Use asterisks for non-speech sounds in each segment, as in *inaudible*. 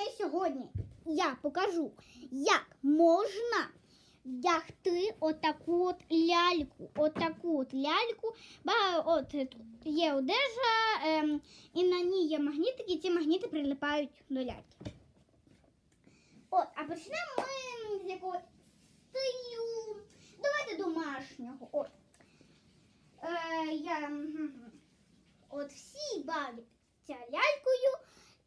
і сьогодні я покажу, як можна вдягти отаку от ляльку. Отаку от ляльку. От е, є одежа, ем, і на ній є магнітики, і ці магніти прилипають до ляльки. От, а почнемо ми з якогось стилю. Давайте домашнього. От. Е, я. От всі бавляться лялькою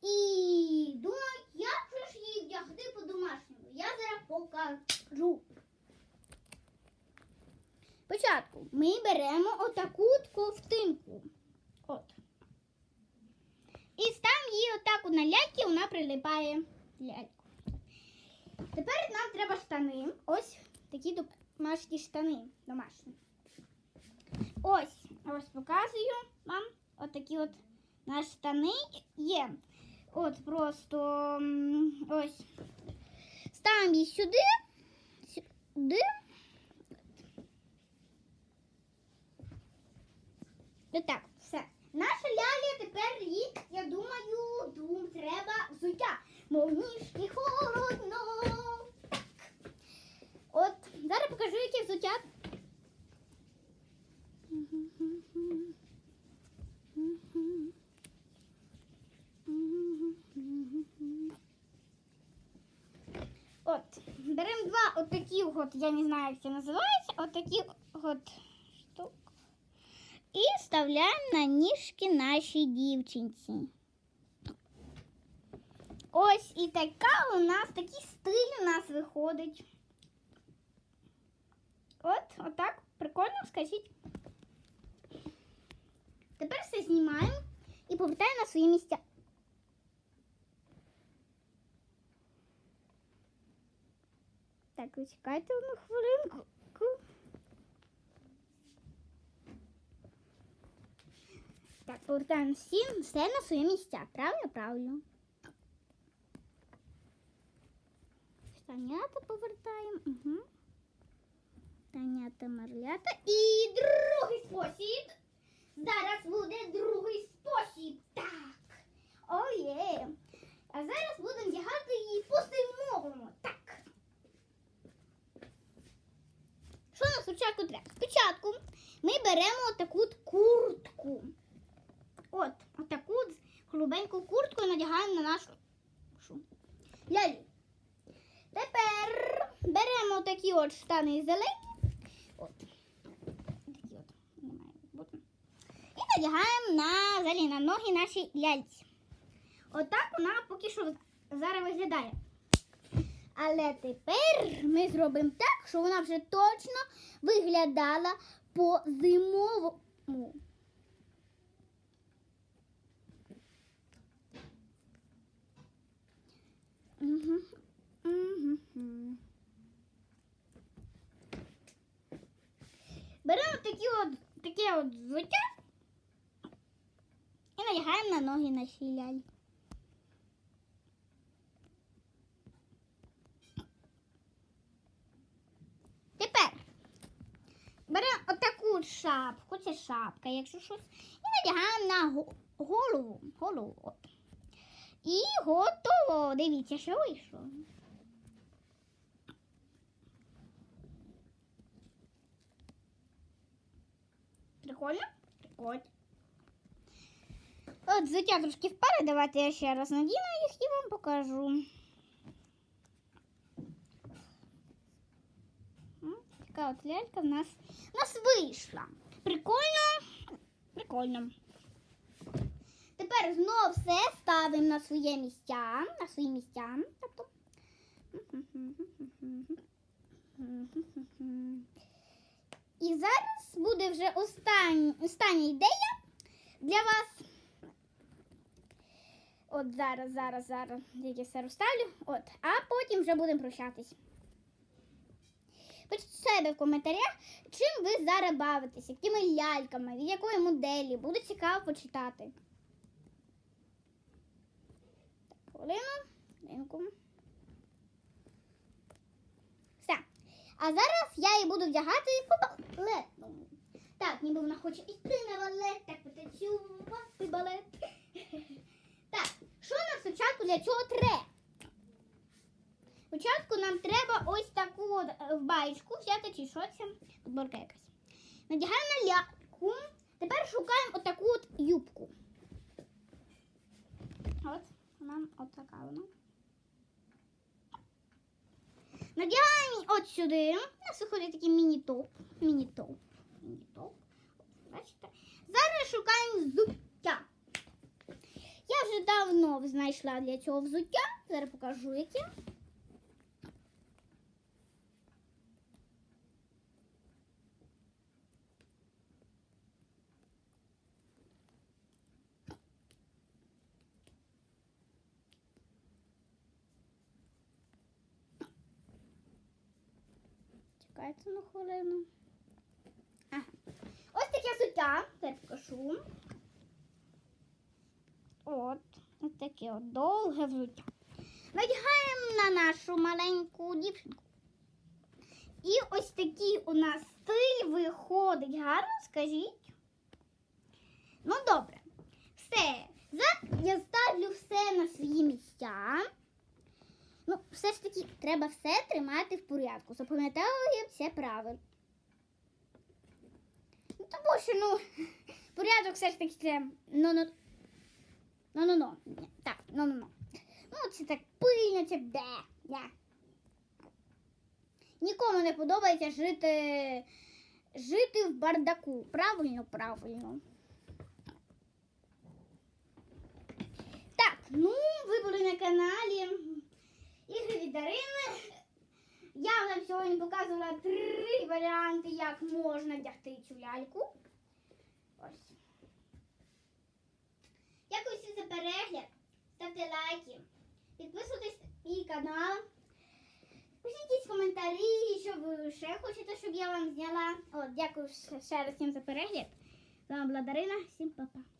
і думають, як же ж її вдягти по-домашньому. Я зараз покажу. Спочатку ми беремо отаку ковтинку. От. І ставимо її отак на ляльки, вона прилипає ляльку. Тепер нам треба штани. Ось такі домашні штани. Домашні. Ось, ось показую вам. От такі от наші штани є. От просто ось. Ставимо їх сюди. Сюди. Отак, все. Наша ляля тепер їй, я думаю, дум треба взуття. Мов ніжки холодно. От, зараз покажу, яке взуття. Беремо два от такі от, я не знаю, як це називається, от такі от штук. І вставляємо на ніжки нашій дівчинці. Ось і така у нас такий стиль у нас виходить. От, отак, прикольно, скажіть. Тепер все знімаємо і повертаємо на свої місця. Так, чекайте одну хвилинку. Так, повертаємо всі все на свої місця. Правильно, правильно. Штанята повертаємо. Угу. Штанята, марлята. І другий спосіб. Зараз буде другий спосіб. Так. О, є. А зараз будемо вдягати її по-зимовому. Так. Що нам спочатку треба? Спочатку ми беремо таку куртку. От, отаку от голубеньку куртку надягаємо на нашу лялю. Тепер беремо такі от штани зелені. От. Такі от. Немає. І надягаємо на взагалі на ноги нашій ляльці. Отак вона поки що зараз виглядає. Але тепер ми зробимо так, щоб вона вже точно виглядала по-зимовому. Мгм. Мгм. Беремо такі от, таке от взуття і надягаємо на ноги наші лялі. Тепер беремо отаку от шапку, це шапка, якщо щось, і надягаємо на голову. голову от. І готово. Дивіться, що вийшло. Прикольно? Прикольно. От взуття трошки впали, давайте я ще раз надіну їх і вам покажу. Така от лялька в нас, в нас вийшла. Прикольно? Прикольно. Тепер знов все ставимо на своє місця. На свої місця. Тобто. І зараз буде вже остань, остання ідея для вас. От зараз, зараз, зараз я все розставлю. От, а потім вже будемо прощатись. Пишіть себе в коментарях, чим ви зараз бавитесь, якими ляльками, від якої моделі. Буде цікаво почитати. Хвилину, хвилинку. Все. А зараз я її буду вдягати по балетному. Так, ніби вона хоче йти на балет, так потанцювати балет. *laughs* Так, що нам спочатку для цього треба? Спочатку нам треба ось таку е, баєчку взяти, чи що це? Подборка якась. Надягаємо на. Тепер шукаємо отаку от юбку. От, нам от така вона. Надягаємо от сюди. У нас виходить такий міні-топ. Міні-топ. Міні-топ. Бачите? Зараз шукаємо взуття. Я вже давно знайшла для цього взуття. Зараз покажу яке. Чекайте на хвилину. Ага. Ось таке взуття. Зараз покажу. От, ось таке от довге взуття. Надягаємо на нашу маленьку дівчинку. І ось такий у нас стиль виходить. Гарно, скажіть. Ну, добре. Все. Зараз я ставлю все на свої місця. Ну, все ж таки, треба все тримати в порядку. Запам'ятали все правильно. Ну, тому що, ну, *laughs* порядок все ж таки це. Ну, ну. Ну, ну, ну. Так, ну, ну, ну. Ну, це так пильно, це де. де. Нікому не подобається жити, жити в бардаку. Правильно, правильно. Так, ну, ви були на каналі Ігри від Дарини. Я вам сьогодні показувала три варіанти, як можна вдягти цю ляльку. Ось. Дякую всім за перегляд. Ставте лайки. Підписуйтесь на мій канал. Пишіть якісь коментарі, що ви ще хочете, щоб я вам зняла. От, дякую ще раз всім за перегляд. З вами була Дарина. Всім па-па.